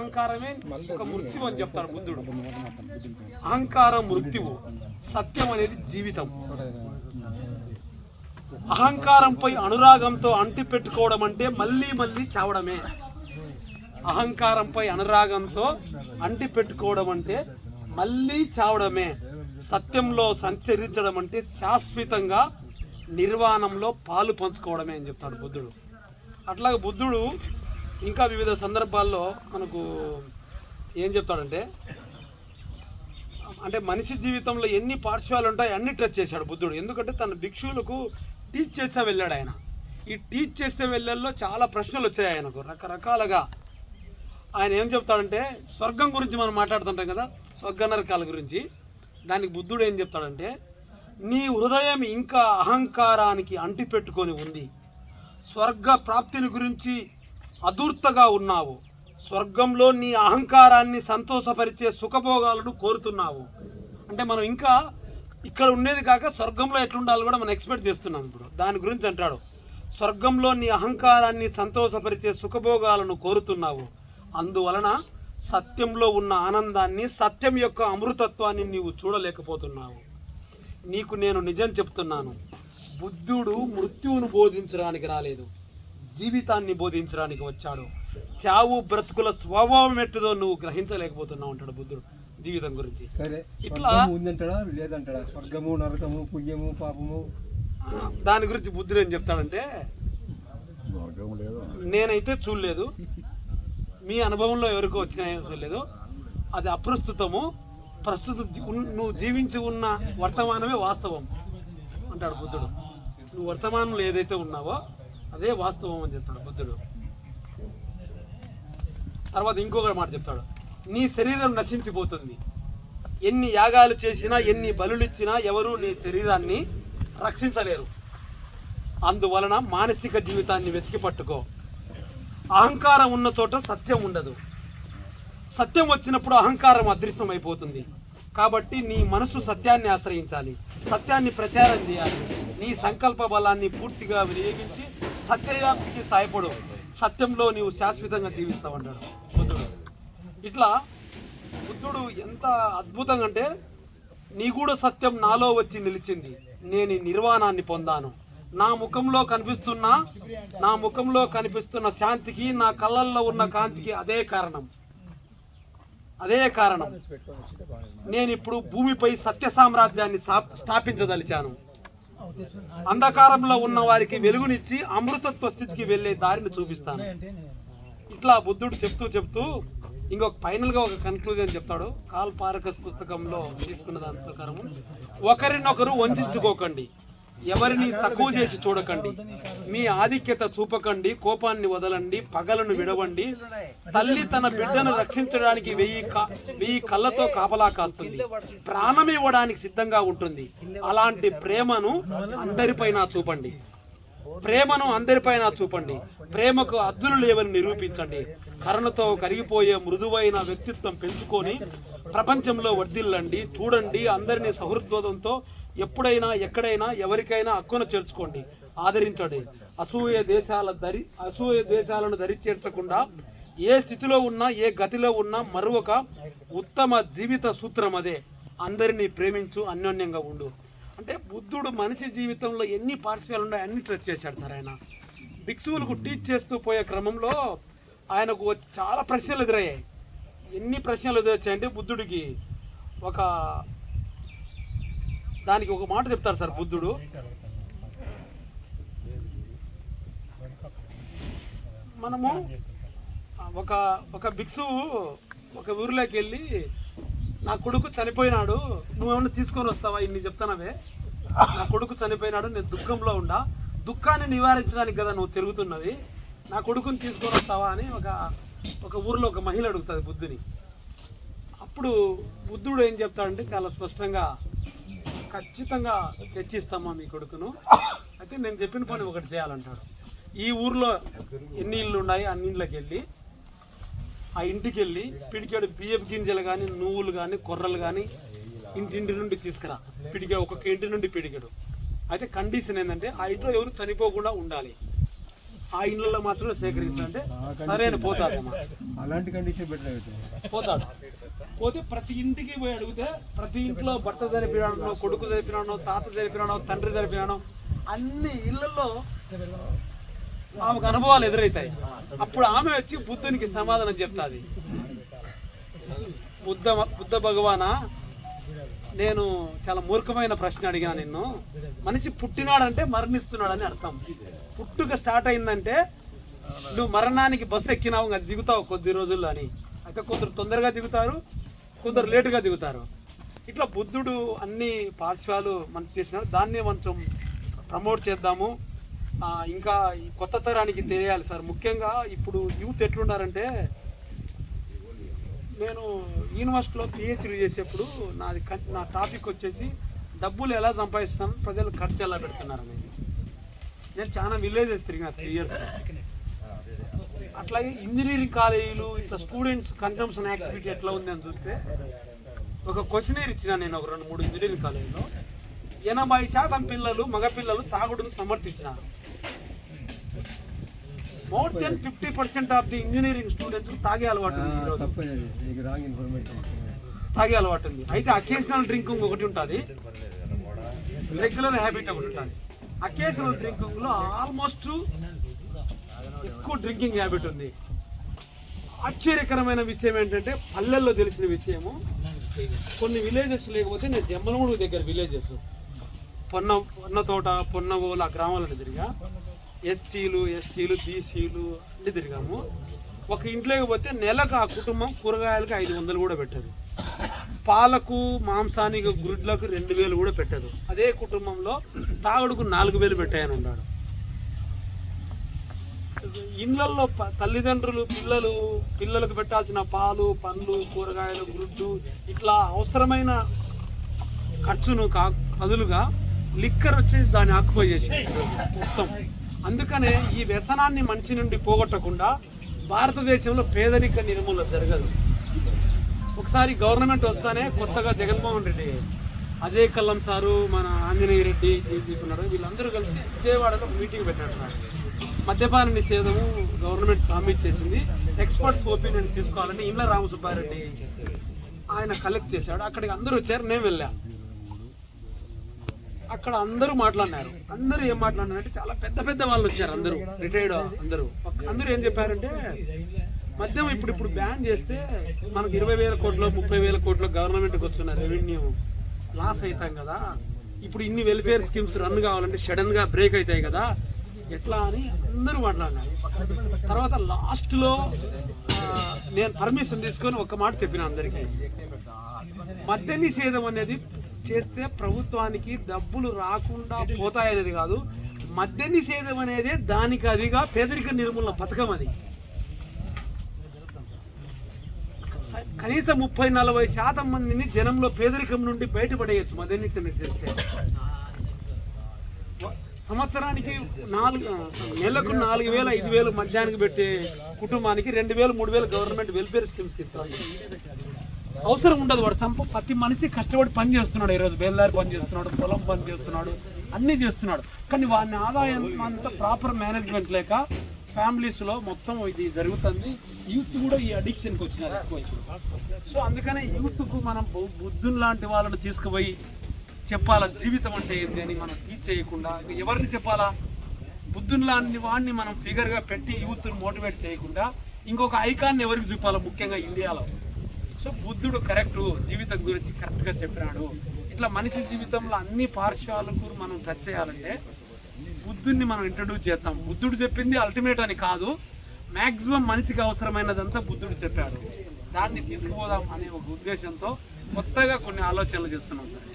అహంకారమే ఒక మృత్యువు అని చెప్తాడు బుద్ధుడు. అహంకారం మృత్యువు సత్యం అనేది జీవితం. అహంకారంపై అనురాగంతో అంటి పెట్టుకోవడం అంటే మళ్ళీ మళ్ళీ చావడమే. అహంకారంపై అనురాగంతో అంటి పెట్టుకోవడం అంటే మళ్ళీ చావడమే. సత్యంలో సంచరించడం అంటే శాశ్వతంగా నిర్వాణంలో పాలు పంచుకోవడమే అని చెప్తాడు బుద్ధుడు. అట్లాగే బుద్ధుడు ఇంకా వివిధ సందర్భాల్లో మనకు ఏం చెప్తాడంటే అంటే మనిషి జీవితంలో ఎన్ని పార్శ్వాలు ఉంటాయి అన్ని టచ్ చేశాడు బుద్ధుడు. ఎందుకంటే తన భిక్షువులకు టీచ్ చేస్తే వెళ్ళాడు ఆయన. ఈ టీచ్ చేస్తే వెళ్ళల్లో చాలా ప్రశ్నలు వచ్చాయి ఆయనకు రకరకాలుగా. ఆయన ఏం చెప్తాడంటే స్వర్గం గురించి మనం మాట్లాడుతుంటాం కదా స్వర్గ నరకాల గురించి. దానికి బుద్ధుడు ఏం చెప్తాడంటే నీ హృదయం ఇంకా అహంకారానికి అంటిపెట్టుకొని ఉంది. స్వర్గ ప్రాప్తిని గురించి అదూర్తగా ఉన్నావు. స్వర్గంలో నీ అహంకారాన్ని సంతోషపరిచే సుఖభోగాలను కోరుతున్నావు. అంటే మనం ఇంకా ఇక్కడ ఉండేది కాక స్వర్గంలో ఎట్లుండాలి కూడా మనం ఎక్స్పెక్ట్ చేస్తున్నాం ఇప్పుడు. దాని గురించి అంటాడు. స్వర్గంలో నీ అహంకారాన్ని సంతోషపరిచే సుఖభోగాలను కోరుతున్నావు. అందువలన సత్యంలో ఉన్న ఆనందాన్ని సత్యం యొక్క అమృతత్వాన్ని నీవు చూడలేకపోతున్నావు. నీకు నేను నిజం చెప్తున్నాను. బుద్ధుడు మృత్యువును బోధించడానికి రాలేదు. జీవితాన్ని బోధించడానికి వచ్చాడు. చావు బ్రతుకుల స్వభావం ఎట్టుదో నువ్వు గ్రహించలేకపోతున్నావు అంటాడు బుద్ధుడు జీవితం గురించి. సరే ఇట్లా ఉందంటాడా లేదంటాడా? స్వర్గము నరకము పుణ్యము పాపము. దాని గురించి బుద్ధుడు ఏం చెప్తాడంటే నేనైతే చూడలేదు. మీ అనుభవంలో ఎవరికో వచ్చినాయో చూడలేదు. అది అప్రస్తుతము. ప్రస్తుతం నువ్వు జీవించి ఉన్న వర్తమానమే వాస్తవం అంటాడు బుద్ధుడు. నువ్వు వర్తమానంలో ఏదైతే ఉన్నావో అదే వాస్తవం అని చెప్తాడు బుద్ధుడు. తర్వాత ఇంకొక మాట చెప్తాడు. నీ శరీరం నశించిపోతుంది. ఎన్ని యాగాలు చేసినా ఎన్ని బలులు ఇచ్చినా ఎవరు నీ శరీరాన్ని రక్షించలేరు. అందువలన మానసిక జీవితాన్ని వెతికి పట్టుకో. అహంకారం ఉన్న చోట సత్యం ఉండదు. సత్యం వచ్చినప్పుడు అహంకారం అదృశ్యం అయిపోతుంది కాబట్టి నీ మనసు సత్యాన్ని ఆశ్రయించాలి. సత్యాన్ని ప్రచారం చేయాలి. నీ సంకల్ప బలాన్ని పూర్తిగా వినియోగించి సత్యవ్యాప్తికి సాయపడు సత్యంలో నీవు శాశ్వతంగా జీవిస్తావంటాడు బుద్ధుడు. ఇట్లా బుద్ధుడు ఎంత అద్భుతంగా అంటే నీ కూడా సత్యం నాలో వచ్చి నిలిచింది. నేను నిర్వాణాన్ని పొందాను. నా ముఖంలో కనిపిస్తున్న నా ముఖంలో కనిపిస్తున్న శాంతికి నా కళ్ళల్లో ఉన్న కాంతికి అదే కారణం. అదే కారణం. నేను ఇప్పుడు భూమిపై సత్య సామ్రాజ్యాన్ని స్థా- స్థాపించదలిచాను. అంధకారంలో ఉన్న వారికి వెలుగునిచ్చి అమృతత్వ స్థితికి వెళ్ళే దారిని చూపిస్తాను. ఇట్లా బుద్ధుడు చెప్తూ చెప్తూ ఇంకొక ఫైనల్గా ఒక కన్క్లూజన్ చెప్తాడు. కాల్ పారకస్ పుస్తకంలో తీసుకున్న దాని ప్రకారం ఒకరినొకరు వంచుకోకండి ఎవరిని తక్కువ చేసి చూడకండి. మీ ఆధిక్యత చూపకండి కోపాన్ని వదలండి పగలను విడవండి. తల్లి తన బిడ్డను రక్షించడానికి వెయ్యి వెయ్యి కళ్ళతో కాపలా కాస్తుంది. ప్రాణం ఇవ్వడానికి సిద్ధంగా ఉంటుంది. అలాంటి ప్రేమను అందరిపైన చూపండి. ప్రేమను అందరిపైన చూపండి. ప్రేమకు అద్దులు లేవని నిరూపించండి. కరుణతో కరిగిపోయే మృదువైన వ్యక్తిత్వం పెంచుకొని ప్రపంచంలో వర్దిల్లండి చూడండి అందరినీ సహృద్బోధంతో ఎప్పుడైనా ఎక్కడైనా ఎవరికైనా హక్కును చేర్చుకోండి. ఆదరించండి. అసూయ దేశాల దరి అసూయ దేశాలను దరి చేర్చకుండా ఏ స్థితిలో ఉన్నా ఏ గతిలో ఉన్నా మరొక ఉత్తమ జీవిత సూత్రం అదే. అందరినీ ప్రేమించు అన్యోన్యంగా ఉండు. అంటే బుద్ధుడు మనిషి జీవితంలో ఎన్ని పార్శ్వాలు ఉన్నాయో అన్ని టచ్ చేశాడు సార్ ఆయన. భిక్షువులకు టీచ్ చేస్తూ పోయే క్రమంలో ఆయనకు వచ్చి చాలా ప్రశ్నలు ఎదురయ్యాయి. ఎన్ని ప్రశ్నలు ఎదురొచ్చాయంటే బుద్ధుడికి ఒక దానికి ఒక మాట చెప్తారు సార్ బుద్ధుడు. మనము ఒక ఒక భిక్షువు ఒక ఊరిలోకి వెళ్ళి నా కొడుకు చనిపోయినాడు నువ్వేమన్నా తీసుకొని వస్తావా? ఇన్ని చెప్తానవే. నా కొడుకు చనిపోయినాడు నేను దుఃఖంలో ఉండా. దుఃఖాన్ని నివారించడానికి కదా నువ్వు తిరుగుతున్నది. నా కొడుకుని తీసుకొని వస్తావా? అని ఒక ఒక ఊరిలో ఒక మహిళ అడుగుతుంది బుద్ధుని. అప్పుడు బుద్ధుడు ఏం చెప్తాడంటే చాలా స్పష్టంగా ఖచ్చితంగా తెచ్చిస్తామా మీ కొడుకును? అయితే నేను చెప్పిన పని ఒకటి చేయాలంటాడు. ఈ ఊర్లో ఎన్ని ఇళ్ళు ఉన్నాయి అన్ని ఇళ్ళకి వెళ్ళి ఆ ఇంటికి వెళ్ళి పిడికాడు బియ్యం గింజలు కానీ నువ్వులు కానీ కొర్రలు కానీ ఇంటింటి నుండి తీసుకురా. పిడికాడు ఒక్కొక్క ఇంటి నుండి పిడికాడు. అయితే కండిషన్ ఏంటంటే ఆ ఇంట్లో ఎవరు చనిపోకుండా ఉండాలి. ఆ ఇళ్ళల్లో మాత్రమే సేకరించాలంటే సరే అని పోతాడమ్మా అలాంటి కండిషన్ అవుతుంది పోతాడు పోతే ప్రతి ఇంటికి పోయి అడిగితే ప్రతి ఇంట్లో భర్త చనిపోయాడనో కొడుకు చనిపోయాడనో తాత చనిపోయాడనో తండ్రి చనిపోయాడనో అన్ని ఇళ్ళలో ఆమెకు అనుభవాలు ఎదురవుతాయి అప్పుడు ఆమె వచ్చి బుద్ధునికి సమాధానం చెప్తాది. బుద్ధ బుద్ధ భగవానా? నేను చాలా మూర్ఖమైన ప్రశ్న అడిగా నిన్ను. మనిషి పుట్టినాడంటే మరణిస్తున్నాడని అర్థం. పుట్టుక స్టార్ట్ అయిందంటే నువ్వు మరణానికి బస్సు ఎక్కినావు అది దిగుతావు కొద్ది రోజుల్లో అని. అక్కడ కొందరు తొందరగా దిగుతారు కొందరు లేటుగా దిగుతారు. ఇట్లా బుద్ధుడు అన్ని పార్శ్వాలు మనకు చేసినాడు. దాన్ని కొంచెం ప్రమోట్ చేద్దాము. ఇంకా ఈ కొత్త తరానికి తెలియాలి సార్. ముఖ్యంగా ఇప్పుడు యూత్ ఎట్లున్నారంటే నేను యూనివర్సిటీలో పిహెచ్డీ చేసేప్పుడు నాది నా టాపిక్ వచ్చేసి డబ్బులు ఎలా సంపాదిస్తాను ప్రజలు ఖర్చు ఎలా పెడుతున్నారు అనేది. నేను చాలా విలేజెస్ తిరిగిన త్రీ ఇయర్స్ అట్లాగే ఇంజనీరింగ్ కాలేజీలు ఇట్లా స్టూడెంట్స్ కన్జంప్షన్ యాక్టివిటీ ఎట్లా ఉంది అని చూస్తే ఒక క్వశ్చనర్ ఇచ్చిన నేను ఒక రెండు మూడు ఇంజనీరింగ్ కాలేజీలో ఎనభై శాతం పిల్లలు మగపిల్లలు తాగుడును సమర్థించినారు. More than fifty percent of the engineering students తాగే అలవాటు తాగే అలవాటు ఉంది. అయితే అకేషనల్ డ్రింకింగ్ ఒకటి ఉంటుంది. రెగ్యులర్ హ్యాబిట్ ఒకటి ఉంటుంది. అకేషనల్ డ్రింకింగ్లో ఆల్మోస్ట్ ఎక్కువ డ్రింకింగ్ హ్యాబిట్ ఉంది. ఆశ్చర్యకరమైన విషయం ఏంటంటే పల్లెల్లో తెలిసిన విషయము. కొన్ని విలేజెస్ లేకపోతే నేను జమ్మలమూడు దగ్గర విలేజెస్ పొన్న పొన్న తోట పొన్నగోలు ఆ గ్రామాలను తిరిగా. ఎస్సీలు ఎస్సీలు బీసీలు అన్ని తిరిగాము. ఒక ఇంట్లోకి పోతే నెలకు ఆ కుటుంబం కూరగాయలకు ఐదు వందలు కూడా పెట్టదు. పాలకు మాంసానికి గుడ్లకు రెండు వేలు కూడా పెట్టదు. అదే కుటుంబంలో తాగుడుకు నాలుగు వేలు పెట్టాయని ఉన్నాడు ఇళ్ళలో ప- తల్లిదండ్రులు పిల్లలు పిల్లలకు పెట్టాల్సిన పాలు పండ్లు కూరగాయలు గుడ్డు ఇట్లా అవసరమైన ఖర్చును కా బదులుగా లిక్కర్ వచ్చేసి దాన్ని ఆక్యుపై చేసి మొత్తం. అందుకనే ఈ వ్యసనాన్ని మనిషి నుండి పోగొట్టకుండా భారతదేశంలో పేదరిక నిర్మూలన జరగదు. ఒకసారి గవర్నమెంట్ వస్తానే కొత్తగా జగన్మోహన్ రెడ్డి అజయ్ కల్లం సారు మన ఆంజనేయ రెడ్డి తీసుకున్నారు వీళ్ళందరూ కలిసి విజయవాడలో మీటింగ్ పెట్టారు మద్యపాన నిషేధము గవర్నమెంట్ ప్రామిస్ చేసింది. ఎక్స్పర్ట్స్ ఒపీనియన్ తీసుకోవాలని ఇండ్ల రామసుబ్బారెడ్డి ఆయన కలెక్ట్ చేశాడు. అక్కడికి అందరూ వచ్చారు. నేను వెళ్ళాను అక్కడ అందరూ మాట్లాడినారు. అందరూ ఏం మాట్లాడినారంటే చాలా పెద్ద పెద్ద వాళ్ళు వచ్చారు అందరూ. రిటైర్డ్ అందరూ. ఒక- అందరూ ఏం చెప్పారంటే మద్యం ఇప్పుడు ఇప్పుడు బ్యాన్ చేస్తే మనకు ఇరవై వేల కోట్లు ముప్పై వేల కోట్లు గవర్నమెంట్కి వస్తున్న రెవెన్యూ లాస్ అవుతాం కదా. ఇప్పుడు ఇన్ని వెల్ఫేర్ స్కీమ్స్ రన్ కావాలంటే సడన్గా బ్రేక్ అవుతాయి కదా. ఎట్లా అని అందరూ మాట్లాడినారు. తర్వాత లాస్ట్లో నేను పర్మిషన్ తీసుకొని ఒక మాట చెప్పిన అందరికీ. మద్య నిషేధం అనేది చేస్తే ప్రభుత్వానికి డబ్బులు రాకుండా పోతాయనేది కాదు. మద్య నిషేధం అనేది దానికి అదిగా పేదరిక నిర్మూలన పథకం అది. కనీసం ముప్పై నలభై శాతం మందిని జనంలో పేదరికం నుండి బయటపడేయచ్చు మద్య నిషేధం చేస్తే. సంవత్సరానికి నాలుగు నెలకు నాలుగు వేల ఐదు వేలు మధ్యాహ్నం పెట్టే కుటుంబానికి రెండు వేలు మూడు వేలు గవర్నమెంట్ వెల్ఫేర్ స్కీమ్స్ ఇస్తుంది అవసరం ఉండదు వాడు సంప ప్రతి మనిషి కష్టపడి పని చేస్తున్నాడు ఈరోజు. బేల్దారి పని చేస్తున్నాడు పొలం పని చేస్తున్నాడు అన్నీ చేస్తున్నాడు. కానీ వాడిని ఆదాయం అంతా ప్రాపర్ మేనేజ్మెంట్ లేక ఫ్యామిలీస్లో మొత్తం ఇది జరుగుతుంది. యూత్ కూడా ఈ అడిక్షన్కి వచ్చినారు ఎక్కువ సో అందుకనే యూత్కు మనం బుద్ధుని లాంటి వాళ్ళని తీసుకుపోయి చెప్పాలా? జీవితం అంటే ఏంటి అని మనం టీచ్ చేయకుండా ఎవరిని చెప్పాలా? బుద్ధుని లాంటి వాడిని మనం ఫిగర్గా పెట్టి యూత్ని మోటివేట్ చేయకుండా ఇంకొక ఐకాన్ని ఎవరికి చూపాలా? ముఖ్యంగా ఇండియాలో. సో బుద్ధుడు కరెక్ట్ జీవితం గురించి కరెక్ట్గా చెప్పినాడు. ఇట్లా మనిషి జీవితంలో అన్ని పార్శ్వాలకు మనం టచ్ చేయాలంటే బుద్ధుడిని మనం ఇంట్రడ్యూస్ చేద్దాం. బుద్ధుడు చెప్పింది అల్టిమేట్ అని కాదు. మ్యాక్సిమం మనిషికి అవసరమైనదంతా బుద్ధుడు చెప్పాడు. దాన్ని తీసుకుపోదాం అనే ఒక ఉద్దేశంతో కొత్తగా కొన్ని ఆలోచనలు చేస్తున్నాం సార్.